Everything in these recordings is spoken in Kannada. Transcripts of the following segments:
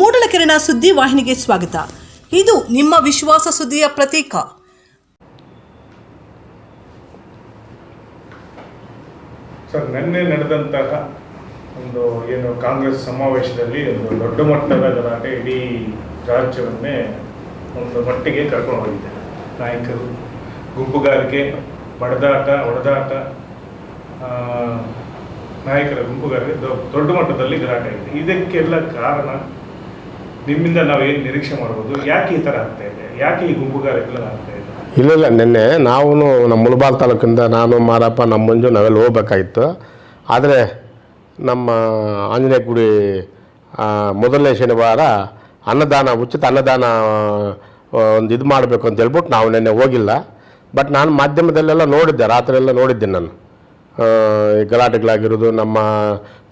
ಮೂಡಲಕೆರೆನ ಸುದ್ದಿ ವಾಹಿನಿಗೆ ಸ್ವಾಗತ. ಇದು ನಿಮ್ಮ ವಿಶ್ವಾಸ ಸುದ್ದಿಯ ಪ್ರತೀಕ. ಸರ್ ನಿನ್ನೆ ನಡೆದಂತಹ ಒಂದು ಏನು ಕಾಂಗ್ರೆಸ್ ಸಮಾವೇಶದಲ್ಲಿ ಒಂದು ದೊಡ್ಡ ಮಟ್ಟದ ಗಲಾಟೆ ಇಡೀ ರಾಜ್ಯವನ್ನೇ ಒಂದು ಮಟ್ಟಿಗೆ ಕರ್ಕೊಂಡು ಹೋಗಿದೆ. ನಾಯಕರು ಗುಂಪುಗಾರಿಕೆ ಬಡದಾಟ ಹೊಡೆದಾಟ ಆ, ನಾಯಕರ ಗುಂಪುಗಾರಿಕೆ ದೊಡ್ಡ ಮಟ್ಟದಲ್ಲಿ ಗಲಾಟೆ ಇದೆ ಇದಕ್ಕೆಲ್ಲ ಕಾರಣ ನಿಮ್ಮಿಂದ ನಾವು ಏನು ನಿರೀಕ್ಷೆ ಮಾಡ್ಬೋದು? ಯಾಕೆ ಈ ಥರ ಆಗ್ತಾ ಇದೆ? ಯಾಕೆ ಈ ಗುಂಪುಗಾರಿಕೆ ಆಗ್ತಾ ಇದೆ? ಇಲ್ಲ ಇಲ್ಲ, ನಿನ್ನೆ ನಾವು ನಮ್ಮ ಮುಳಬಾಲ್ ತಾಲೂಕಿಂದ ನಾನು, ಮಾರಪ್ಪ, ನಮ್ಮ ಮಂಜು ನಾವೆಲ್ಲ ಹೋಗ್ಬೇಕಾಗಿತ್ತು. ಆದರೆ ನಮ್ಮ ಆಂಜನೇಯ ಗುಡಿ ಮೊದಲನೇ ಶನಿವಾರ ಅನ್ನದಾನ, ಉಚಿತ ಅನ್ನದಾನ ಒಂದು ಇದು ಮಾಡಬೇಕು ಅಂತ ಹೇಳ್ಬಿಟ್ಟು ನಾವು ನಿನ್ನೆ ಹೋಗಿಲ್ಲ. ಬಟ್ ನಾನು ಮಾಧ್ಯಮದಲ್ಲೆಲ್ಲ ನೋಡಿದ್ದೆ ರಾತ್ರಿ ಎಲ್ಲ ನೋಡಿದ್ದೆ ನಾನು. ಗಲಾಟೆಗಳಾಗಿರೋದು, ನಮ್ಮ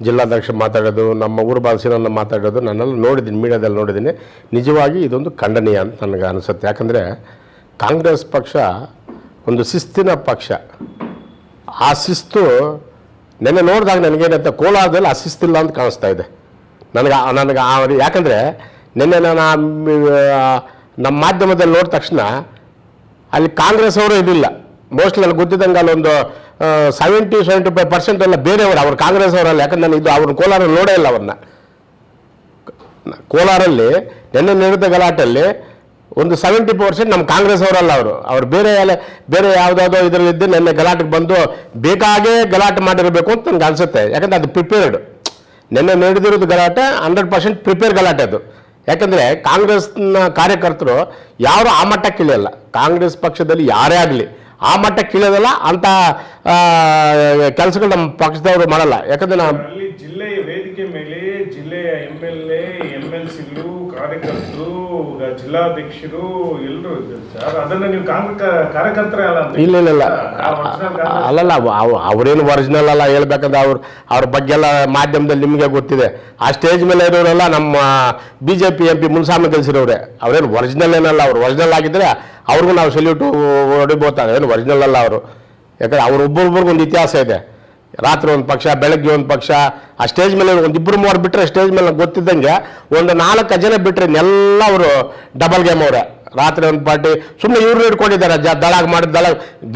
ಜಿಲ್ಲಾಧ್ಯಕ್ಷ ಮಾತಾಡೋದು, ನಮ್ಮ ಊರು ಬಾಲಸಿನಲ್ಲಿ ಮಾತಾಡೋದು, ನನ್ನೆಲ್ಲ ನೋಡಿದ್ದೀನಿ, ಮೀಡಿಯಾದಲ್ಲಿ ನೋಡಿದ್ದೀನಿ. ನಿಜವಾಗಿ ಇದೊಂದು ಖಂಡನೀಯ ಅಂತ ನನಗೆ ಅನಿಸುತ್ತೆ. ಯಾಕಂದರೆ ಕಾಂಗ್ರೆಸ್ ಪಕ್ಷ ಒಂದು ಶಿಸ್ತಿನ ಪಕ್ಷ. ಆ ಶಿಸ್ತು ನೆನ್ನೆ ನೋಡಿದಾಗ ನನಗೇನಂತ ಕೋಲಾರದಲ್ಲಿ ಆ ಶಿಸ್ತಿಲ್ಲ ಅಂತ ಕಾಣಿಸ್ತಾ ಇದೆ. ನನಗೆ ನನಗೆ ಆ ಯಾಕಂದರೆ ನಿನ್ನೆ ನಾನು ನಮ್ಮ ಮಾಧ್ಯಮದಲ್ಲಿ ನೋಡಿದ ತಕ್ಷಣ ಅಲ್ಲಿ ಕಾಂಗ್ರೆಸ್ ಅವರು ಇದಿಲ್ಲ ಮೋಸ್ಟ್ಲಿ ಅಲ್ಲಿ ಗೊತ್ತಿದ್ದಂಗೆ ಅಲ್ಲೊಂದು ಸೆವೆಂಟಿ ಸೆವೆಂಟಿ ಫೈವ್ ಪರ್ಸೆಂಟ್ ಎಲ್ಲ ಬೇರೆಯವರು, ಅವ್ರು ಕಾಂಗ್ರೆಸ್ ಅವರಲ್ಲ ಯಾಕಂದ್ರೆ ನಾನು ಇದು ಅವ್ರನ್ನ ಕೋಲಾರ ನೋಡೇ ಇಲ್ಲ ಅವ್ರನ್ನ. ಕೋಲಾರಲ್ಲಿ ನಿನ್ನೆ ನಡೆದ ಗಲಾಟೆಯಲ್ಲಿ ಒಂದು ಸೆವೆಂಟಿ ಪರ್ಸೆಂಟ್ ನಮ್ಮ ಕಾಂಗ್ರೆಸ್ ಅವರಲ್ಲ ಅವರು. ಅವ್ರು ಬೇರೆ ಎಲ್ಲ, ಬೇರೆ ಯಾವುದಾದೋ ಇದರಲ್ಲಿದ್ದು ನಿನ್ನೆ ಗಲಾಟೆಗೆ ಬಂದು ಬೇಕಾಗೇ ಗಲಾಟೆ ಮಾಡಿರಬೇಕು ಅಂತ ನನಗೆ ಅನಿಸುತ್ತೆ. ಯಾಕಂದ್ರೆ ಅದು ಪ್ರಿಪೇರ್ಡ್ ನಿನ್ನೆ ನಡೆದಿರೋದು ಗಲಾಟೆ ಹಂಡ್ರೆಡ್ ಪರ್ಸೆಂಟ್ ಪ್ರಿಪೇರ್ ಗಲಾಟೆ ಅದು. ಯಾಕಂದರೆ ಕಾಂಗ್ರೆಸ್ನ ಕಾರ್ಯಕರ್ತರು ಯಾರು ಆ ಮಟ್ಟಕ್ಕೆ ಇಳಿಯಲ್ಲ ಕಾಂಗ್ರೆಸ್ ಪಕ್ಷದಲ್ಲಿ ಯಾರೇ ಆಗಲಿ ಆ ಮಟ್ಟಕ್ಕೆ ಇಳಿಯೋದಲ್ಲ ಅಂತ ಕೆಲಸಗಳು ನಮ್ಮ ಪಕ್ಷದವರು ಮಾಡಲ್ಲ. ಯಾಕಂದ್ರೆ ನಾವು ಜಿಲ್ಲಾಧ್ಯಕ್ಷರು ಎಲ್ಲರೂ ಸರ್. ಅದನ್ನ ನೀವು ಕಾಂಗ್ರೆಸ್ ಕಾರ್ಯಕರ್ತರೇ ಇಲ್ಲ ಇಲ್ಲ ಇಲ್ಲ. ಅಲ್ಲಲ್ಲ ಅವು ಅವ್ರೇನು ಒರಿಜಿನಲ್ ಅಲ್ಲ ಹೇಳ್ಬೇಕಂದ್ರೆ ಅವ್ರು ಅವ್ರ ಬಗ್ಗೆ ಎಲ್ಲ ಮಾಧ್ಯಮದಲ್ಲಿ ನಿಮಗೆ ಗೊತ್ತಿದೆ. ಆ ಸ್ಟೇಜ್ ಮೇಲೆ ಇರೋರೆಲ್ಲ ನಮ್ಮ B J P M P Munisamy ಕಲಿಸಿರೋರೆ ಅವ್ರೇನು ಒರಿಜಿನಲ್ ಏನಲ್ಲ ಅವ್ರು ಒರಿಜಿನಲ್ ಆಗಿದ್ರೆ ಅವ್ರಿಗೂ ನಾವು ಸಲ್ಯೂಟ್ ಹೊಡಿಬೋತಾರೆ ಏನು ಒರಿಜಿನಲ್ ಅಲ್ಲ ಅವರು. ಯಾಕಂದ್ರೆ ಅವ್ರ ಒಂದು ಇತಿಹಾಸ ಇದೆ. ರಾತ್ರಿ ಒಂದು ಪಕ್ಷ, ಬೆಳಗ್ಗೆ ಒಂದು ಪಕ್ಷ, ಆ ಸ್ಟೇಜ್ ಮೇಲೆ ಒಂದಿಬ್ಬರು ಮೂವರು ಬಿಟ್ಟರೆ ಸ್ಟೇಜ್ ಮೇಲೆ ಗೊತ್ತಿದ್ದಂಗೆ ಒಂದು ನಾಲ್ಕು ಜನ ಬಿಟ್ಟರೆ ಎಲ್ಲ ಅವರು ಡಬಲ್ ಗೇಮ್ ಅವರೇ. ರಾತ್ರಿ ಒಂದು ಪಾರ್ಟಿ ಸುಮ್ಮನೆ ಇವ್ರು ಇಟ್ಕೊಂಡಿದ್ದಾರೆ ಜ ದಳಾಗ ಮಾಡಿದ ದಳ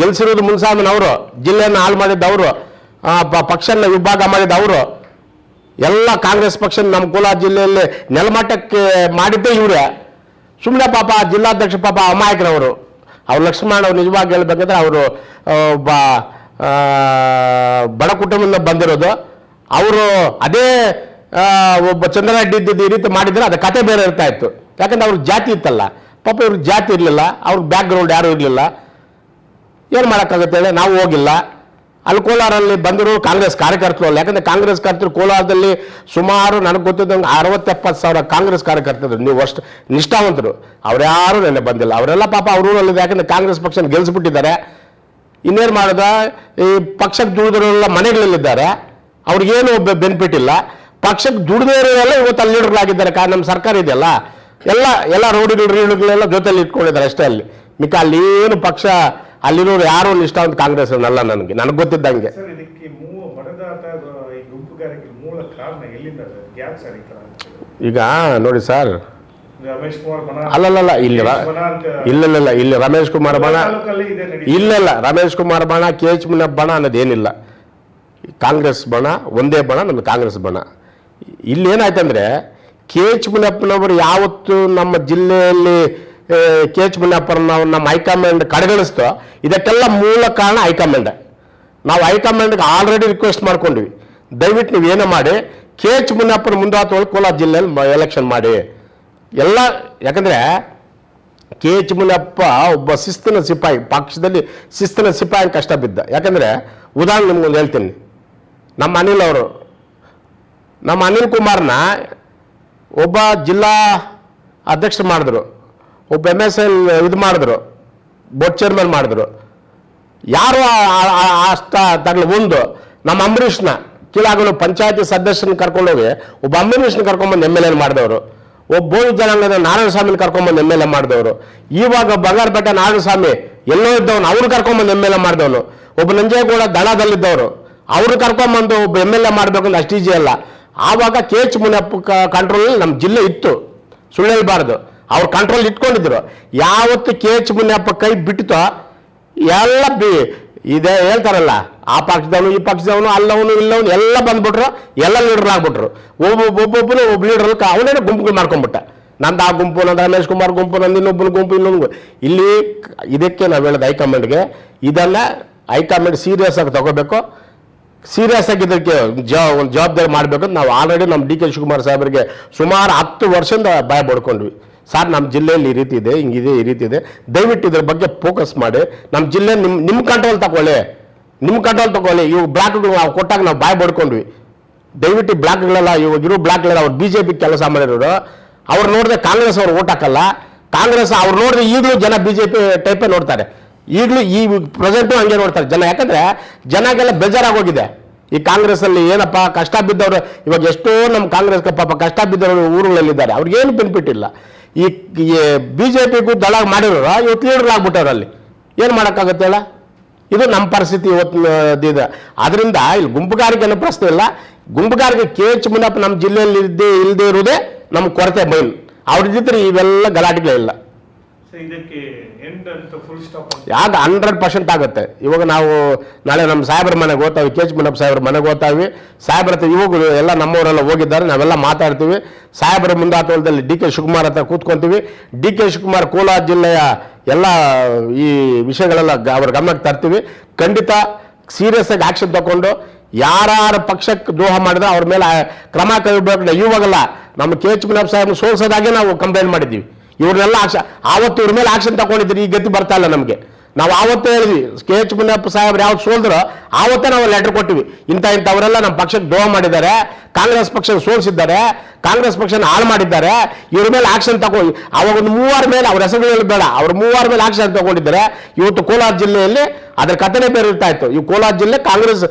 ಗೆಲ್ಸಿರೋದು ಮುನ್ಸಾಮನ್ ಅವರು, ಜಿಲ್ಲೆಯನ್ನು ಹಾಳು ಮಾಡಿದ್ದು ಅವರು ಪಕ್ಷನ ವಿಭಾಗ ಮಾಡಿದ್ದು ಅವರು. ಎಲ್ಲ ಕಾಂಗ್ರೆಸ್ ಪಕ್ಷ ನಮ್ಮ ಕೋಲಾರ ಜಿಲ್ಲೆಯಲ್ಲಿ ನೆಲಮಟ್ಟಕ್ಕೆ ಮಾಡಿದ್ದೇ ಇವರೇ. ಸುಮ್ಮನೆ ಪಾಪ ಜಿಲ್ಲಾಧ್ಯಕ್ಷ ಪಾಪ ಅಮಾಯಕರವರು. ಅವ್ರು ಲಕ್ಷ್ಮಣ ಅವ್ರು ನಿಜವಾಗಿ ಹೇಳ್ಬೇಕಂದ್ರೆ ಅವರು ಒಬ್ಬ ಬಡ ಕುಟುಂಬದಿಂದ ಬಂದಿರೋದು. ಅವರು ಅದೇ ಒಬ್ಬ ಚಂದ್ರರೆಡ್ಡಿ ಇದ್ದಿದ್ದು ಈ ರೀತಿ ಮಾಡಿದರೆ ಅದು ಕತೆ ಬೇರೆ ಇರ್ತಾ ಇತ್ತು. ಯಾಕಂದ್ರೆ ಅವ್ರ ಜಾತಿ ಇತ್ತಲ್ಲ. ಪಾಪ ಇವ್ರ ಜಾತಿ ಇರಲಿಲ್ಲ. ಅವ್ರ ಬ್ಯಾಕ್ಗ್ರೌಂಡ್ ಯಾರೂ ಇರಲಿಲ್ಲ. ಏನು ಮಾಡೋಕ್ಕಾಗುತ್ತೆ ಹೇಳಿ, ನಾವು ಹೋಗಿಲ್ಲ. ಅಲ್ಲಿ ಕೋಲಾರಲ್ಲಿ ಬಂದರು ಕಾಂಗ್ರೆಸ್ ಕಾರ್ಯಕರ್ತರು ಅಲ್ಲ. ಯಾಕಂದ್ರೆ ಕಾಂಗ್ರೆಸ್ ಕಾರ್ಯಕರ್ತರು ಕೋಲಾರದಲ್ಲಿ ಸುಮಾರು ನನಗೆ ಗೊತ್ತಿದ್ದಂಗೆ ಅರವತ್ತೆಪ್ಪತ್ತು ಸಾವಿರ ಕಾಂಗ್ರೆಸ್ ಕಾರ್ಯಕರ್ತರು. ನೀವು ಅಷ್ಟು ನಿಷ್ಠಾವಂತರು. ಅವ್ರ್ಯಾರು ನೆನೆ ಬಂದಿಲ್ಲ. ಅವರೆಲ್ಲ ಪಾಪ ಅವ್ರ ಊರಲ್ಲಿ ಯಾಕಂದ್ರೆ ಕಾಂಗ್ರೆಸ್ ಪಕ್ಷನ ಗೆಲ್ಲಿಸ್ಬಿಟ್ಟಿದ್ದಾರೆ ಇನ್ನೇನು ಮಾಡಿದ? ಈ ಪಕ್ಷಕ್ಕೆ ದುಡಿದಿರೋರೆಲ್ಲ ಮನೆಗಳಲ್ಲಿದ್ದಾರೆ. ಅವ್ರಿಗೇನು ಬೆನಿಫಿಟ್ ಇಲ್ಲ. ಪಕ್ಷಕ್ಕೆ ದುಡಿದೇ ಇರೋರೆಲ್ಲ ಇವತ್ತು ಅಲ್ಲಿ ಲೀಡರ್ಗಳಾಗಿದ್ದಾರೆ. ಕಾರಣ ನಮ್ಮ ಸರ್ಕಾರ ಇದೆಯಲ್ಲ? ಎಲ್ಲ ಎಲ್ಲ ರೋಡಿಗಳು ರೀಡುಗಳೆಲ್ಲ ಜೊತೆಲಿ ಇಟ್ಕೊಂಡಿದ್ದಾರೆ ಅಷ್ಟೇ ಅಲ್ಲಿ. ಮಿಕ್ಕ ಅಲ್ಲಿ ಏನು ಪಕ್ಷ ಅಲ್ಲಿರೋರು ಯಾರು ನಿಷ್ಠಾವಂತ ಕಾಂಗ್ರೆಸ್ ಅಲ್ಲ ನನಗೆ ನನಗೆ ಗೊತ್ತಿದ್ದಂಗೆ. ಈಗ ನೋಡಿ ಸರ್ ಅಲ್ಲಲ್ಲ ಇಲ್ಲಿ ಇಲ್ಲ ಇಲ್ಲ, ರಮೇಶ್ ಕುಮಾರ್ ಬಣ ಇಲ್ಲ ರಮೇಶ್ ಕುಮಾರ್ ಬಣ ಕೆ ಎಚ್ ಮುನಿಯಪ್ಪ ಬಣ ಅನ್ನೋದೇನಿಲ್ಲ. ಕಾಂಗ್ರೆಸ್ ಬಣ ಒಂದೇ ಬಣ ನಮ್ಮ ಕಾಂಗ್ರೆಸ್ ಬಣ. ಇಲ್ಲಿ ಏನಾಯ್ತಂದ್ರೆ ಕೆ ಎಚ್ ಮುನಪ್ಪನವರು ಯಾವತ್ತು ನಮ್ಮ ಜಿಲ್ಲೆಯಲ್ಲಿ ಕೆ ಎಚ್ ಮುನಿಯಪ್ಪರನ್ನ ನಮ್ಮ ಹೈಕಮಾಂಡ್ ಕಡೆಗಣಿಸ್ತೋ ಇದಕ್ಕೆಲ್ಲ ಮೂಲ ಕಾರಣ ಹೈಕಮಾಂಡ್. ನಾವು ಹೈಕಮಾಂಡ್ಗೆ ಆಲ್ರೆಡಿ ರಿಕ್ವೆಸ್ಟ್ ಮಾಡ್ಕೊಂಡ್ವಿ. ದಯವಿಟ್ಟು ನೀವು ಏನೇ ಮಾಡಿ ಕೆ ಎಚ್ ಮುನಿಯಪ್ಪನ ಮುಂದಾತೊಳಗೆ ಕೋಲಾರ ಜಿಲ್ಲೆಯಲ್ಲಿ ಎಲೆಕ್ಷನ್ ಮಾಡಿ. ಎಲ್ಲ, ಯಾಕಂದರೆ ಕೆ ಎಚ್ ಮುನಿಯಪ್ಪ ಒಬ್ಬ ಶಿಸ್ತಿನ ಸಿಪಾಯಿ, ಪಕ್ಷದಲ್ಲಿ ಶಿಸ್ತಿನ ಸಿಪಾಯಿ ಕಷ್ಟ ಬಿದ್ದ. ಯಾಕಂದರೆ, ಉದಾಹರಣೆ ನಿಮ್ಗೊಂದು ಹೇಳ್ತೀನಿ. ನಮ್ಮ ಅನಿಲ್ ಅವರು, ನಮ್ಮ ಅನಿಲ್ ಕುಮಾರ್ನ ಒಬ್ಬ ಜಿಲ್ಲಾ ಅಧ್ಯಕ್ಷರು ಮಾಡಿದ್ರು, ಒಬ್ಬ ಎಂ ಎಸ್ ಎಲ್ ಇದು ಮಾಡಿದ್ರು ಬೋರ್ಡ್ ಚೇರ್ಮನ್ ಮಾಡಿದ್ರು. ಯಾರು ಅಷ್ಟ ತಗಲು ಒಂದು ನಮ್ಮ ಅಂಬರೀಷ್ನ, ಕೀಳಾಗಲು ಪಂಚಾಯತಿ ಸದಸ್ಯನ ಕರ್ಕೊಂಡೋಗಿ, ಒಬ್ಬ ಅಂಬರೀಷ್ನ ಕರ್ಕೊಂಡ್ಬಂದು ಎಂ ಎಲ್ ಎನ್ ಮಾಡಿದವರು. ಒಬ್ಬ ಬೋಳು ಜನಾಂಗದ ನಾರಾಯಣ ಸ್ವಾಮಿನ ಕರ್ಕೊಂಬಂದು ಎಂ ಎಲ್ ಎ ಮಾಡಿದವರು. ಇವಾಗ ಬಂಗಾರಪೇಟೆ ನಾರಾಯಣ ಸ್ವಾಮಿ ಎಲ್ಲೋ ಇದ್ದವನು ಅವ್ರು ಕರ್ಕೊಂಬಂದು ಎಂ ಎಲ್ ಎ ಮಾಡಿದವನು. ಒಬ್ಬ ನಂಜೇಗೌಡ ದಳದಲ್ಲಿದ್ದವರು, ಅವ್ರು ಕರ್ಕೊಂಬಂದು ಒಬ್ಬ ಎಂ ಎಲ್ ಎ ಮಾಡಬೇಕು ಅಷ್ಟು ಈಜಿ ಅಲ್ಲ. ಆವಾಗ ಕೆ ಎಚ್ ಮುನಿಯಪ್ಪ ಕಂಟ್ರೋಲ್ ನಮ್ಮ ಜಿಲ್ಲೆ ಇತ್ತು ಸುಳ್ಳು ಅವ್ರು ಕಂಟ್ರೋಲ್ ಇಟ್ಕೊಂಡಿದ್ರು. ಯಾವತ್ತು ಕೆ ಎಚ್ ಮುನಿಯಪ್ಪ ಕೈ ಬಿಟ್ಟಿತೋ, ಎಲ್ಲ ಬಿ ಇದೇ ಹೇಳ್ತಾರಲ್ಲ, ಆ ಪಕ್ಷದವನು ಈ ಪಕ್ಷದವನು ಅಲ್ಲವನು ಇಲ್ಲವನು ಎಲ್ಲ ಬಂದ್ಬಿಟ್ರು, ಎಲ್ಲ ಲೀಡರ್ ಆಗ್ಬಿಟ್ರು. ಒಬ್ಬೊಬ್ಬ ಒಬ್ಬೊಬ್ಬನು ಒಬ್ಬ ಲೀಡರ್ ಅವನೇನು ಗುಂಪುಗಳು ಮಾಡ್ಕೊಂಡ್ಬಿಟ್ಟ. ನಂದು ಆ ಗುಂಪು, ನಂದು ರಮೇಶ್ ಕುಮಾರ್ ಗುಂಪು, ನಂದು ಇನ್ನೊಬ್ಬನ ಗುಂಪು, ಇನ್ನೊಂದು ಇಲ್ಲಿ ಇದಕ್ಕೆ ನಾವು ಹೇಳೋದು ಹೈಕಮಾಂಡ್ಗೆ, ಇದನ್ನ ಹೈಕಮಾಂಡ್ ಸೀರಿಯಸ್ ಆಗಿ ತಗೋಬೇಕು. ಸೀರಿಯಸ್ ಆಗಿ ಇದಕ್ಕೆ ಜಾ ಒಂದು ಜವಾಬ್ದಾರಿ ಮಾಡಬೇಕು ನಾವು ಆಲ್ರೆಡಿ ನಮ್ಮ ಡಿ ಕೆ ಶಿವಕುಮಾರ್ ಸಾಹೇಬರಿಗೆ ಸುಮಾರು ಹತ್ತು ವರ್ಷದಿಂದ ಭಯ ಪಡ್ಕೊಂಡ್ವಿ ಸರ್, ನಮ್ಮ ಜಿಲ್ಲೆಯಲ್ಲಿ ಈ ರೀತಿ ಇದೆ, ಹಿಂಗಿದೆ ಈ ರೀತಿ ಇದೆ. ದಯವಿಟ್ಟು ಇದ್ರ ಬಗ್ಗೆ ಫೋಕಸ್ ಮಾಡಿ. ನಮ್ಮ ಜಿಲ್ಲೆ ನಿಮ್ಮ ನಿಮ್ಮ ಕಂಟ್ರೋಲ್ ತಗೊಳ್ಳಿ ನಿಮ್ಮ ಕಂಟ್ರೋಲ್ ತಗೊಳ್ಳಿ ಇವು ಬ್ಲಾಕ್ಗಳು ನಾವು ಕೊಟ್ಟಾಗ ನಾವು ಭಯ ಪಡ್ಕೊಂಡ್ವಿ ದಯವಿಟ್ಟು ಬ್ಲಾಕ್ಗಳೆಲ್ಲ ಇವಾಗ ಇರೋ ಬ್ಲಾಕ್ಗಳೆಲ್ಲ ಅವ್ರು ಬಿ ಜೆ ಪಿ ಕೆಲಸ ಮಾಡಿರೋರು, ಅವ್ರು ನೋಡಿದ್ರೆ ಕಾಂಗ್ರೆಸ್ ಅವ್ರು ಓಟ್ ಹಾಕಲ್ಲ. ಕಾಂಗ್ರೆಸ್ ಅವ್ರು ನೋಡಿದ್ರೆ ಈಗಲೂ ಜನ ಬಿ ಜೆ ಪಿ ಟೈಪೇ ನೋಡ್ತಾರೆ. ಈಗಲೂ ಈ ಪ್ರೆಸೆಂಟು ಹಂಗೆ ನೋಡ್ತಾರೆ ಜನ. ಯಾಕಂದ್ರೆ ಜನಗೆಲ್ಲ ಬೇಜಾರಾಗೋಗಿದೆ. ಈ ಕಾಂಗ್ರೆಸ್ ಅಲ್ಲಿ ಏನಪ್ಪ ಕಷ್ಟ ಬಿದ್ದವರು, ಇವಾಗ ಎಷ್ಟೋ ನಮ್ಮ ಕಾಂಗ್ರೆಸ್ ಪಾಪ ಕಷ್ಟ ಬಿದ್ದವರು ಊರುಗಳಲ್ಲಿದ್ದಾರೆ. ಅವ್ರಿಗೇನು ಬೆನಿಫಿಟ್ ಇಲ್ಲ. ಈ ಬಿ ಜೆ ಪಿಗೂ ದಳ ಮಾಡಿರೋರು, ಇವತ್ತು ಲೀಡರ್ ಅಲ್ಲಿ. ಏನು ಮಾಡೋಕ್ಕಾಗುತ್ತೆ ಅಲ್ಲ ಇದು ನಮ್ಮ ಪರಿಸ್ಥಿತಿ ಇವತ್ತು ಇದೆ. ಅದರಿಂದ ಇಲ್ಲಿ ಗುಂಪುಗಾರಿಕೆ ಅನ್ನೋ ಪ್ರಶ್ನೆ ಇಲ್ಲ. ಗುಂಪುಗಾರಿಕೆ ಕೆ ಎಚ್ ಮುನಪ್ಪ ನಮ್ಮ ಜಿಲ್ಲೆಯಲ್ಲಿ ಇದ್ದೇ ಇಲ್ಲದೆ ಇರುವುದೇ ನಮ್ಮ ಕೊರತೆ ಮೈನ್ ಇದ್ದರೆ ಇವೆಲ್ಲ ಗಲಾಟೆಗಳೇ ಇಲ್ಲ. ಯಾಗ ಹಂಡ್ರೆಡ್ ಪರ್ಸೆಂಟ್ ಆಗುತ್ತೆ. ಇವಾಗ ನಾವು ನಾಳೆ ನಮ್ಮ ಸಾಹೇಬ್ರ ಮನೆಗೆ ಓದ್ತಾವೆ ಕೆ ಎಚ್ ಮುನಪ್ಪ ಸಾಹೇಬ್ರ ಮನೆಗೆ ಓದ್ತಾವಿ ಸಾಹೇಬ್ರ ಹತ್ರ ಇವಾಗ ಎಲ್ಲ ನಮ್ಮವರೆಲ್ಲ ಹೋಗಿದ್ದಾರೆ, ನಾವೆಲ್ಲ ಮಾತಾಡ್ತೀವಿ. ಸಾಹೇಬ್ರ ಮುಂದಾಟದಲ್ಲಿ ಡಿ ಕೆ ಶಿವಕುಮಾರ್ ಹತ್ರ ಕೂತ್ಕೊಂತೀವಿ. ಡಿ ಕೆ ಶಿವಕುಮಾರ್ ಕೋಲಾರ ಜಿಲ್ಲೆಯ ಎಲ್ಲ ಈ ವಿಷಯಗಳೆಲ್ಲ ಅವ್ರ ಗಮನಕ್ಕೆ ತರ್ತೀವಿ. ಖಂಡಿತ ಸೀರಿಯಸ್ ಆಗಿ ಆಕ್ಷನ್ ತಗೊಂಡು ಯಾರು ಪಕ್ಷಕ್ಕೆ ದ್ರೋಹ ಮಾಡಿದ್ರೆ ಅವ್ರ ಮೇಲೆ ಕ್ರಮ ಕೈಬೇಕು ಇವಾಗಲ್ಲ. ನಮ್ಮ ಕೆ ಎಚ್ ಮುನಪ್ಪ ಸಾಹೇಬ್ನ ಸೋಲ್ಸೋದಾಗೆ ನಾವು ಕಂಪ್ಲೇಂಟ್ ಮಾಡಿದ್ದೀವಿ. ಇವ್ರನ್ನೆಲ್ಲ ಆಕ್ಷ, ಆವತ್ತು ಇವ್ರ ಮೇಲೆ ಆಕ್ಷನ್ ತಗೊಂಡಿದ್ರಿ ಈ ಗತಿ ಬರ್ತಾ ಇಲ್ಲ ನಮಗೆ. ನಾವು ಆವತ್ತೇ ಹೇಳಿದ್ವಿ, ಕೆ ಎಚ್ ಮುನಿಯಪ್ಪ ಸಾಹೇಬ್ರು ಯಾವ್ದು ಸೋಲ್ದ್ರ, ಆವತ್ತೇ ನಾವು ಲೆಟರ್ ಕೊಟ್ಟಿವಿ. ಇಂಥ ಇಂಥವರೆಲ್ಲ ನಮ್ಮ ಪಕ್ಷಕ್ಕೆ ದ್ರೋಹ ಮಾಡಿದ್ದಾರೆ, ಕಾಂಗ್ರೆಸ್ ಪಕ್ಷ ಸೋಲಿಸಿದ್ದಾರೆ, ಕಾಂಗ್ರೆಸ್ ಪಕ್ಷನ ಹಾಳು ಮಾಡಿದ್ದಾರೆ, ಇವ್ರ ಮೇಲೆ ಆಕ್ಷನ್ ತಗೋ ಅವಾಗ ಒಂದು ಮೂವರ ಮೇಲೆ, ಅವ್ರ ಹೆಸರು ಹೇಳಬೇಡ ಬೇಡ, ಅವ್ರ ಮೂವರ ಮೇಲೆ ಆಕ್ಷನ್ ತಗೊಂಡಿದ್ದಾರೆ. ಇವತ್ತು ಕೋಲಾರ ಜಿಲ್ಲೆಯಲ್ಲಿ ಅದರ ಕಥನೆ ಬೇರೆ ಇರ್ತಾ ಇತ್ತು. ಈ ಕೋಲಾರ ಜಿಲ್ಲೆ ಕಾಂಗ್ರೆಸ್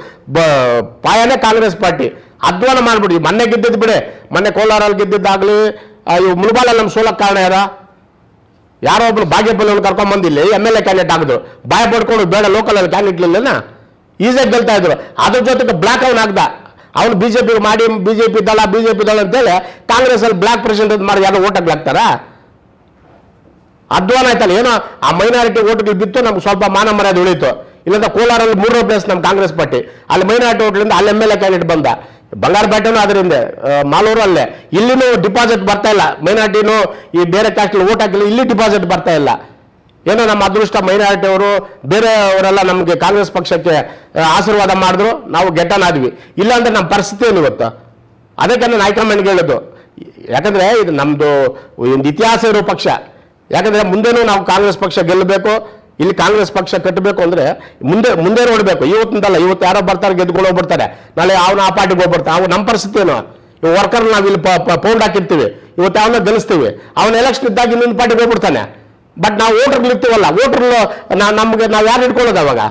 ಪಾಯನೇ ಕಾಂಗ್ರೆಸ್ ಪಾರ್ಟಿ. ಅಧ್ವಾನ ಮಾಡ್ಬಿಡಿ ಮೊನ್ನೆ ಗೆದ್ದಿದ್ದು ಬಿಡೆ, ಮೊನ್ನೆ ಕೋಲಾರಲ್ಲಿ ಗೆದ್ದಿದ್ದಾಗ್ಲಿ ಇವು ಮುಳುಬಾಲ ನಮ್ಮ ಸೋಲಕ್ಕೆ ಕಾರಣ ಯಾರ? ಯಾರೋ ಒಬ್ರು ಭಾಗ್ಯಪಲ್ಲಿ ಕರ್ಕೊಂಡ್ ಬಂದಿಲ್ಲ ಎಂ ಎಲ್ ಎ ಕ್ಯಾಂಡಿಡೇಟ್ ಆಗಿದ್ರು ಬಾಯ್ ಪಡ್ಕೊಂಡು ಬೇಡ ಲೋಕಲ್ ಅಲ್ಲಿ ಕ್ಯಾಂಡಿಡೇಟ್ ಇಲ್ಲನ ಈಸಿಯಾಗಿ ಗೆಲ್ತಾ ಇದ್ರು. ಅದ್ರ ಜೊತೆಗೆ ಬ್ಲಾಕ್ ಅವನ್ ಆಗ್ದ. ಅವ್ನು ಬಿಜೆಪಿ ಮಾಡಿ ಬಿಜೆಪಿ ದಳ ಬಿಜೆಪಿ ದಳ ಅಂತೇಳಿ ಕಾಂಗ್ರೆಸ್ ಅಲ್ಲಿ ಬ್ಲಾಕ್ ಪ್ರೆಸಿಡೆಂಟ್ ಮಾಡಿ ಯಾರು ಓಟ್ ಹಾಕ್ಲಾಗ್ತಾರ ಅಧ್ವಾನ ಆಯ್ತಲ್ಲ, ಏನೋ ಆ ಮೈನಾರಿಟಿ ಓಟ್ಗಳು ಬಿತ್ತು, ನಮ್ಗೆ ಸ್ವಲ್ಪ ಮಾನ ಮರ್ಯಾದೆ ಉಳಿತು. ಇಲ್ಲಂದ್ರೆ ಕೋಲಾರಲ್ಲಿ ಮೂರನೇ ಪ್ಲೇಸ್ ನಮ್ಮ ಕಾಂಗ್ರೆಸ್ ಪಾರ್ಟಿ ಅಲ್ಲಿ ಮೈನಾರಿಟಿ ಓಟ್ಲಿಂದ ಅಲ್ಲಿ ಎಂ ಎಲ್ ಎ ಕ್ಯಾಂಡಿಡೇಟ್ ಬಂದ. ಬಂಗಾರಪೇಟೆನೂ ಅದರಿಂದ ಮಾಲೂರು ಅಲ್ಲೇ. ಇಲ್ಲಿನೂ ಡಿಪಾಸಿಟ್ ಬರ್ತಾ ಇಲ್ಲ. ಮೈನಾರಿಟಿನೂ ಈ ಬೇರೆ ಕಾಸ್ಟ್ ಓಟ್ ಹಾಕಿಲ್ಲ, ಇಲ್ಲಿ ಡಿಪಾಸಿಟ್ ಬರ್ತಾ ಇಲ್ಲ. ಏನೋ ನಮ್ಮ ಅದೃಷ್ಟ ಮೈನಾರಿಟಿ ಅವರು, ಬೇರೆಯವರೆಲ್ಲ ನಮಗೆ ಕಾಂಗ್ರೆಸ್ ಪಕ್ಷಕ್ಕೆ ಆಶೀರ್ವಾದ ಮಾಡಿದ್ರು, ನಾವು ಗೆಟ್ಟನಾದ್ವಿ ಇಲ್ಲ ಅಂದ್ರೆ ನಮ್ಮ ಪರಿಸ್ಥಿತಿ ಏನು ಇವತ್ತು ಅದಕ್ಕೆ ನಾನು ಹೈಕಮಾಂಡ್ಗೆ ಹೇಳೋದು. ಯಾಕಂದ್ರೆ ಇದು ನಮ್ದು, ಒಂದು ಇತಿಹಾಸ ಇರೋ ಪಕ್ಷ. ಯಾಕಂದ್ರೆ ಮುಂದೆನೂ ನಾವು ಕಾಂಗ್ರೆಸ್ ಪಕ್ಷ ಗೆಲ್ಲಬೇಕು. ಇಲ್ಲಿ ಕಾಂಗ್ರೆಸ್ ಪಕ್ಷ ಕಟ್ಟಬೇಕು ಅಂದ್ರೆ ಮುಂದೆ ಮುಂದೆ ನೋಡಬೇಕು. ಇವತ್ತಿಂದಲ್ಲ, ಇವತ್ತು ಯಾರೋ ಬರ್ತಾರೆ ಗೆದ್ಕೊಂಡು ಹೋಗ್ಬಿಡ್ತಾರೆ. ನಾಳೆ ಅವನ ಆ ಪಾರ್ಟಿಗೆ ಹೋಗ್ಬಿಡ್ತಾರೆ. ಅವು ನಮ್ಮ ಪರಿಸ್ಥಿತಿ ಏನು ವರ್ಕರ್ ನಾವು ಇಲ್ಲಿ ಪೌಂಡ್ ಹಾಕಿರ್ತೀವಿ. ಇವತ್ತು ಅವನ್ನ ಗೆಲ್ಲಿಸ್ತೀವಿ. ಅವನ ಎಲೆಕ್ಷನ್ ಇದ್ದಾಗ ಇನ್ನೊಂದು ಪಾರ್ಟಿಗೆ ಹೋಗ್ಬಿಡ್ತಾನೆ. ಬಟ್ ನಾವು ಓಟ್ರ್ಗಳು ಇರ್ತೀವಲ್ಲ ಓಟ್ರ್ಗಳು ನಮಗೆ ನಾವು ಯಾರು ಇಟ್ಕೊಳ್ಳೋದು ಅವಾಗ?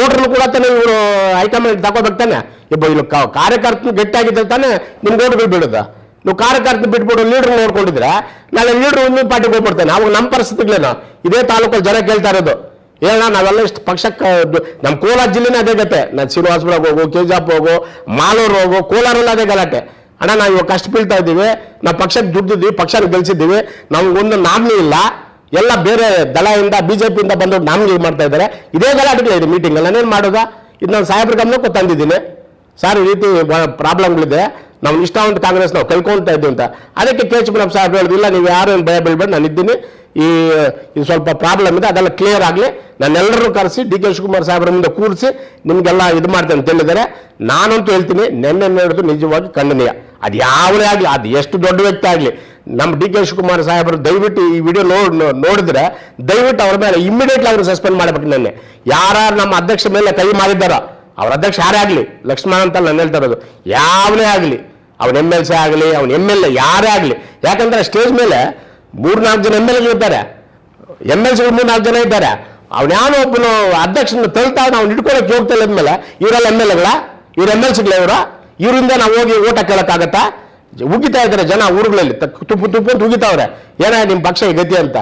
ಓಟ್ರನ್ನು ಕೂಡ ತಾನೆ ಇವರು ಐಟಮ್ ತಗೋಬೇಕು ತಾನೆ ಇಬ್ಬ ಇಲ್ಲಿ ಕಾರ್ಯಕರ್ತ ಕಾರ್ಯಕರ್ತರು ಗಟ್ಟಿಯಾಗಿದ್ದರೆ ತಾನೆ ನಿಮ್ಗೆ ಓಟ್ಗಳು ಬಿಡೋದು ನೀವು ಕಾರ್ಯಕರ್ತ ಬಿಟ್ಬಿಟ್ಟು ಲೀಡರ್ ನೋಡ್ಕೊಂಡಿದ್ರೆ, ನಾಳೆ ಲೀಡರ್ ಇನ್ನೊಂದು ಪಾರ್ಟಿಗೆ ಹೋಗ್ಬಿಡ್ತಾನೆ. ಅವಾಗ ನಮ್ಮ ಪರಿಸ್ಥಿತಿಗಳೇನು? ಇದೇ ತಾಲೂಕಲ್ಲಿ ಜನ ಕೇಳ್ತಾ ಇರೋದು. ಏನ ನಾವೆಲ್ಲ ಇಷ್ಟು ಪಕ್ಷಕ್ಕೆ ನಮ್ಮ ಕೋಲಾರ ಜಿಲ್ಲೆನೇ ಅದೇ ಗತೆ. ನಾನು ಶ್ರೀನಿವಾಸಪುರ ಹೋಗು ಕೆಜಾಪ್ ಹೋಗು ಮಾಲೂರು ಹೋಗು, ಕೋಲಾರಲ್ಲಿ ಅದೇ ಗಲಾಟೆ. ಅಣ್ಣ, ನಾವು ಇವಾಗ ಕಷ್ಟ ಬೀಳ್ತಾ ಇದ್ದೀವಿ. ನಾವು ಪಕ್ಷಕ್ಕೆ ದುಡ್ಡಿದ್ವಿ ಪಕ್ಷನ ಗೆಲ್ಸಿದ್ದೀವಿ. ನಮ್ಗೊಂದು ನಾಮ್ನಿ ಇಲ್ಲ. ಎಲ್ಲ ಬೇರೆ ದಳದಿಂದ ಬಿ ಜೆ ಪಿಯಿಂದ ಬಂದು ನಾಮ್ನಿ ಮಾಡ್ತಾ ಇದ್ದಾರೆ. ಇದೇ ಗಲಾಟೆಗಳು ಇದೆ ಮೀಟಿಂಗ್ ನಾನೇನು ಮಾಡೋದಾ? ಇದು ನಾನು ಸಾಹೇಬ್ರ ಗಮನಕ್ಕೂ ತಂದಿದ್ದೀನಿ. ಸರ್ ಈ ರೀತಿ ಪ್ರಾಬ್ಲಮ್ಗಳಿದೆ. ನಾವು ನಿಷ್ಠಾವಂತ ಕಾಂಗ್ರೆಸ್ ನಾವು ಕಳ್ಕೊಳ್ತಾ ಇದ್ದೀವಿ ಅಂತ. ಅದಕ್ಕೆ ಕೆ ಎಚ್ ಪುರಪ್ಪ ಸಾಹೇಬ್ ಹೇಳಿದ್ರು, ಇಲ್ಲ, ನೀವು ಯಾರು ಭಯ ಬೀಳ್ಬೇಡಿ, ನಾನು ಇದ್ದೀನಿ. ಈ, ಇದು ಸ್ವಲ್ಪ ಪ್ರಾಬ್ಲಮ್ ಇದೆ, ಅದೆಲ್ಲ ಕ್ಲಿಯರ್ ಆಗಲಿ. ನನ್ನೆಲ್ಲರೂ ಕರೆಸಿ, ಡಿ ಕೆ ಶಿವಕುಮಾರ್ ಸಾಹೇಬ್ರ ಮುಂದೆ ಕೂರಿಸಿ, ನಿಮಗೆಲ್ಲ ಇದು ಮಾಡ್ತೇನೆ ಅಂತ ಹೇಳಿದರೆ ನಾನಂತೂ ಹೇಳ್ತೀನಿ, ನೆನ್ನೆ ನಡೆದು ನಿಜವಾಗಿ ಖಂಡನೀಯ. ಅದು ಯಾವನೇ ಆಗಲಿ, ಅದು ಎಷ್ಟು ದೊಡ್ಡ ವ್ಯಕ್ತಿ ಆಗಲಿ. ನಮ್ಮ ಡಿ ಕೆ ಶಿವಕುಮಾರ್ ಸಾಹೇಬರು ದಯವಿಟ್ಟು ಈ ವಿಡಿಯೋ ನೋಡ್, ನೋಡಿದ್ರೆ, ದಯವಿಟ್ಟು ಅವ್ರ ಮೇಲೆ ಇಮಿಡಿಯೇಟ್ಲಿ ಅವ್ರನ್ನ ಸಸ್ಪೆಂಡ್ ಮಾಡಬೇಕು ನೆನ್ನೆ. ಯಾರು ನಮ್ಮ ಅಧ್ಯಕ್ಷ ಮೇಲೆ ಕೈ ಮಾಡಿದ್ದಾರೋ ಅವ್ರ ಅಧ್ಯಕ್ಷ ಯಾರೇ ಆಗಲಿ, ಲಕ್ಷ್ಮಣ ಅಂತ ನಾನು ಹೇಳ್ತಾ ಇರೋದು, ಯಾವನೇ ಆಗಲಿ ಅವನ ಎಂ ಎಲ್ ಸಿ ಆಗಲಿ, ಅವನ ಎಂ ಎಲ್ ಎ ಯಾರೇ ಆಗಲಿ. ಯಾಕಂದ್ರೆ ಸ್ಟೇಜ್ ಮೇಲೆ ಮೂರು ನಾಲ್ಕು ಜನ ಎಂ ಎಲ್ ಎಗಳಿದ್ದಾರೆ ಎಂ ಎಲ್ ಸಿಗಳು ಮೂರ್ನಾಲ್ಕು ಜನ ಇದ್ದಾರೆ. ಅವ್ನು ಯಾವನೋ ಒಬ್ಬನು ಅಧ್ಯಕ್ಷನ ತಳ್ತಾ ನಾವು ಹಿಡ್ಕೊಳಕ್ಕೆ ಹೋಗ್ತಾ ಮೇಲೆ ಇವರೆಲ್ಲ ಎಂ ಎಲ್ ಎಗಳ ಇವ್ರ ಎಂ ಎಲ್ ಸಿಗಳ ಇವರು? ಇವರಿಂದ ನಾವು ಹೋಗಿ ಓಟ ಕೇಳೋಕ್ಕಾಗತ್ತಾ? ಉಗಿತಾ ಇದ್ದಾರೆ ಜನ ಊರುಗಳಲ್ಲಿ. ತುಪ್ಪು ತುಪ್ಪು ಅಂತ ಉಗಿತಾವ್ರೆ. ಏನ ನಿಮ್ಮ ಪಕ್ಷ ಗತಿ ಅಂತ?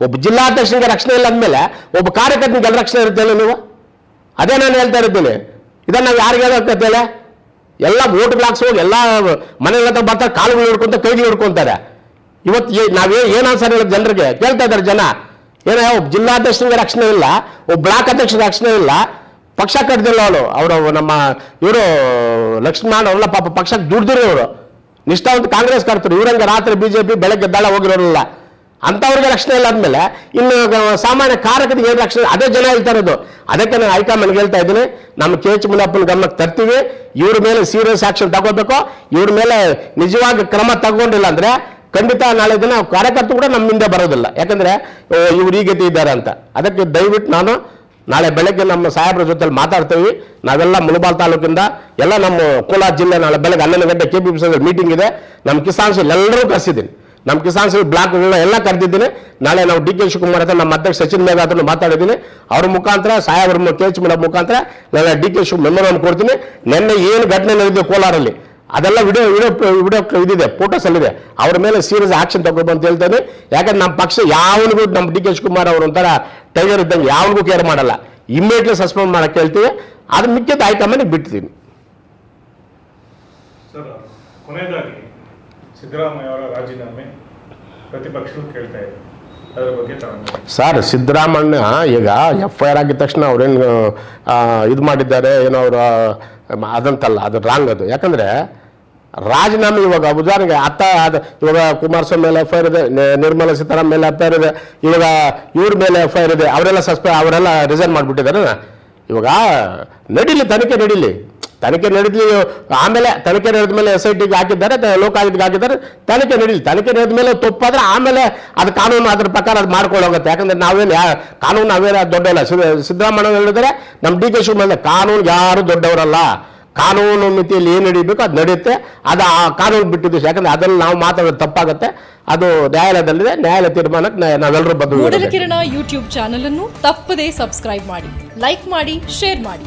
ಒಬ್ಬ ಜಿಲ್ಲಾಧ್ಯಕ್ಷನಿಗೆ ರಕ್ಷಣೆ ಇಲ್ಲ ಅಂದಮೇಲೆ ಒಬ್ಬ ಕಾರ್ಯಕರ್ತನಿಗೆ ರಕ್ಷಣೆ ಇರುತ್ತೆ ನೀವು? ಅದೇ ನಾನು ಹೇಳ್ತಾ ಇರ್ತೀನಿ ಇದನ್ನ ನಾವು ಯಾರಿಗೆ ಹೇಳೋಕ್ಕತ್ತೇಳೆ ಎಲ್ಲ ಓಟ್ ಬ್ಲಾಕ್ಸ್ ಹೋಗಿ ಎಲ್ಲ ಮನೆಗಳ ಹತ್ರ ಬರ್ತಾರೆ ಕಾಲುಗಳು ಹಿಡ್ಕೊಂತ ಕೈಗಳು ಹಿಡ್ಕೊಂತಾರೆ ಇವತ್ತು ನಾವೇ ಏನು ಆನ್ಸರ್ ಹೇಳೋದು ಜನರಿಗೆ? ಕೇಳ್ತಾ ಇದ್ದಾರೆ ಜನ. ಏನೋ, ಒಬ್ಬ ಜಿಲ್ಲಾಧ್ಯಕ್ಷನಿಗೆ ರಕ್ಷಣೆ ಇಲ್ಲ, ಒಬ್ಬ ಬ್ಲಾಕ್ ಅಧ್ಯಕ್ಷರ ರಕ್ಷಣೆ ಇಲ್ಲ. ಪಕ್ಷ ಕಟ್ಟಿದಿಲ್ಲ ಅವಳು. ಅವರು ನಮ್ಮ, ಇವರು, ಲಕ್ಷ್ಮಣ ಅವರೆಲ್ಲ ಪಾಪ, ಪಕ್ಷಕ್ಕೆ ದುಡ್ದಿರೋ ಅವರು ನಿಷ್ಠಾವಂತ ಕಾಂಗ್ರೆಸ್ ಕರ್ತರು ಇವ್ರಂಗೆ ರಾತ್ರಿ ಬಿಜೆಪಿ ಬೆಳಗ್ಗೆ ದಳ ಹೋಗಿರೋರಲ್ಲ. ಅಂಥವ್ರಿಗೆ ರಕ್ಷಣೆ ಇಲ್ಲ ಅಂದಮೇಲೆ ಇನ್ನು ಸಾಮಾನ್ಯ ಕಾರಕರಿಗೆ ಏನು ರಕ್ಷಣೆ ಅದೇ ಜನ ಹೇಳ್ತಾ ಇರೋದು. ಅದಕ್ಕೆ ನಾನು ಹೈಕಮಾಂಡ್ಗೆ ಹೇಳ್ತಾ ಇದ್ದೀನಿ. ನಮ್ಮ ಕೆ ಎಚ್ ಮುನಿಯಪ್ಪನ ಗಮನಕ್ಕೆ ತರ್ತೀವಿ. ಇವ್ರ ಮೇಲೆ ಸೀರಿಯಸ್ ಆಕ್ಷನ್ ತಗೋಬೇಕು. ಇವ್ರ ಮೇಲೆ ನಿಜವಾಗಿ ಕ್ರಮ ತಗೊಂಡಿಲ್ಲ ಅಂದ್ರೆ ಖಂಡಿತ ನಾಳೆ ದಿನ ಕಾರ್ಯಕರ್ತರು ಕೂಡ ನಮ್ಮ ಹಿಂದೆ ಬರೋದಿಲ್ಲ. ಯಾಕಂದ್ರೆ ಇವ್ರು ಈ ಗತಿ ಇದ್ದಾರೆ ಅಂತ. ಅದಕ್ಕೆ ದಯವಿಟ್ಟು ನಾನು ನಾಳೆ ಬೆಳಗ್ಗೆ ನಮ್ಮ ಸಾಹೇಬ್ರ ಜೊತೆ ಮಾತಾಡ್ತೀವಿ. ನಾವೆಲ್ಲ ಮುಳಬಾಲ್ ತಾಲೂಕಿಂದ ಎಲ್ಲ ನಮ್ಮ ಕೋಲಾರ ಜಿಲ್ಲೆ ನಾಳೆ ಬೆಳಗ್ಗೆ ಹನ್ನೊಂದು ಗಂಟೆ ಕೆ ಪಿ ಮೀಟಿಂಗ್ ಇದೆ. ನಮ್ಮ ಕಿಸಾನ್ಸಲ್ಲಿ ಸೆಲ್ ಎಲ್ಲರೂ ಕರೆಸಿದ್ದೀನಿ. ನಮ್ಮ ಕಿಸಾನ್ ಸಭೆ ಬ್ಲಾಕ್ ಎಲ್ಲ ಕರೆದಿದ್ದೀನಿ. ನಾಳೆ ನಾವು ಡಿ ಕೆ ಶಿವಕುಮಾರ್ ಹತ್ರ ನಮ್ಮ ಅಧ್ಯಕ್ಷ ಸಚಿನ್ ಮೇಘ ಹತ್ರ ಮಾತಾಡಿದ್ದೀನಿ. ಅವ್ರ ಮುಖಾಂತರ ಸಾಹೇಬ್ರ ಕೆ ಎಚ್ ಮೇಡಮ್ ಮುಖಾಂತರ ನಾನು ಡಿ ಕೆ ಶಿವ ಮೆಮೊರನ್ನು ಕೊಡ್ತೀನಿ. ನಿನ್ನೆ ಏನು ಘಟನೆ ನಡೆದಿದೆ ಕೋಲಾರಲ್ಲಿ, ಅದೆಲ್ಲ ವಿಡಿಯೋ ವಿಡಿಯೋ ವಿಡಿಯೋ ಇದಿದೆ ಫೋಟೋಸ್ ಅಲ್ಲಿದೆ. ಅವ್ರ ಮೇಲೆ ಸೀರಿಯಸ್ ಆಕ್ಷನ್ ಅಂತ ಹೇಳ್ತೇನೆ. ಯಾಕಂದ್ರೆ ನಮ್ಮ ಪಕ್ಷ ಯಾವನಿಗೂ ನಮ್ಮ ಡಿ ಕೆ ಶಿವಕುಮಾರ್ ಅವರು ಒಂಥರ ಟೈಗರ್ ಇದ್ದಂಗೆ ಯಾವನಿಗೂ ಕೇರ್ ಮಾಡಲ್ಲ. ಇಮ್ಮಿಡಿಯೇಟ್ಲಿ ಸಸ್ಪೆಂಡ್ ಮಾಡಕ್ಕೆ ಹೇಳ್ತೀವಿ. ಅದು ಮಿಕ್ಕಿದ ಹೈಕಮಾಂಡಿಗೆ ಬಿಡ್ತೀನಿ. ಸಿದ್ದರಾಮಯ್ಯ ಅವರ ರಾಜೀನಾಮೆ ಪ್ರತಿಪಕ್ಷಗಳು ಕೇಳ್ತಾ ಇದೆ ಸರ್ ಸಿದ್ದರಾಮಣ್ಣ ಈಗ ಎಫ್ ಐ ಆರ್ ಆಗಿದ ತಕ್ಷಣ ಅವ್ರೇನು ಇದು ಮಾಡಿದ್ದಾರೆ, ಏನೋ ಅವರು ಅದಂತಲ್ಲ, ಅದು ರಾಂಗ್ ಅದು. ಯಾಕಂದರೆ ರಾಜೀನಾಮೆ ಇವಾಗ ಉದಾಹರಣೆಗೆ ಅತ್ತ ಅದು ಇವಾಗ ಕುಮಾರಸ್ವಾಮಿ ಮೇಲೆ ಎಫ್ ಐ ಆರ್ ಇದೆ ನಿರ್ಮಲಾ ಸೀತಾರಾಮ್ ಮೇಲೆ ಎಫ್ ಐ ಆರ್ ಇದೆ, ಇವಾಗ ಇವ್ರ ಮೇಲೆ ಎಫ್ ಐ ಆರ್ ಇದೆ, ಅವರೆಲ್ಲ ಸಸ್ಪೆ ಅವರೆಲ್ಲ ರಿಸೈನ್ ಮಾಡಿಬಿಟ್ಟಿದ್ದಾರೆ. ಇವಾಗ ನಡೀಲಿ ತನಿಖೆ ನಡೀಲಿ. ತನಿಖೆ ನಡೆದಲಿ ಆಮೇಲೆ ತನಿಖೆ ನಡೆದ ಮೇಲೆ ಎಸ್ ಐ ಟಿಗೆ ಹಾಕಿದ್ದಾರೆ ಲೋಕಾಯುಕ್ತಿಗೆ ಹಾಕಿದ್ದಾರೆ? ತನಿಖೆ ನಡೀಲಿ. ತನಿಖೆ ನಡೆದ ಮೇಲೆ ತಪ್ಪಾದ್ರೆ ಆಮೇಲೆ ಅದು ಕಾನೂನು ಅದ್ರ ಪ್ರಕಾರ ಅದು ಮಾಡ್ಕೊಳ್ಳೋಗುತ್ತೆ. ಯಾಕಂದ್ರೆ ನಾವೇನು ಯಾ ಕಾನೂನು ನಾವೇನು ದೊಡ್ಡವಲ್ಲ ಸಿದ್ದರಾಮಯ್ಯ ಹೇಳಿದರೆ, ನಮ್ಮ ಡಿ ಕೆ ಶಿವಮೊಗ್ಗ ಕಾನೂನು ಯಾರು ದೊಡ್ಡವರಲ್ಲ. ಕಾನೂನು ಮಿತಿಯಲ್ಲಿ ಏನು ನಡೀಬೇಕು ಅದು ನಡೆಯುತ್ತೆ ಅದು ಆ ಕಾನೂನು ಬಿಟ್ಟಿದ್ದು ಯಾಕಂದ್ರೆ ಅದನ್ನು ನಾವು ಮಾತಾಡೋದು ತಪ್ಪಾಗುತ್ತೆ. ಅದು ನ್ಯಾಯಾಲಯದಲ್ಲಿದೆ. ನ್ಯಾಯಾಲಯ ತೀರ್ಮಾನಕ್ಕೆ ನಾವೆಲ್ಲರೂ ಬಂದು ಯೂಟ್ಯೂಬ್ ಚಾನಲ್ ಅನ್ನು ತಪ್ಪದೇ ಸಬ್ಸ್ಕ್ರೈಬ್ ಮಾಡಿ. ಲೈಕ್ ಮಾಡಿ ಶೇರ್ ಮಾಡಿ.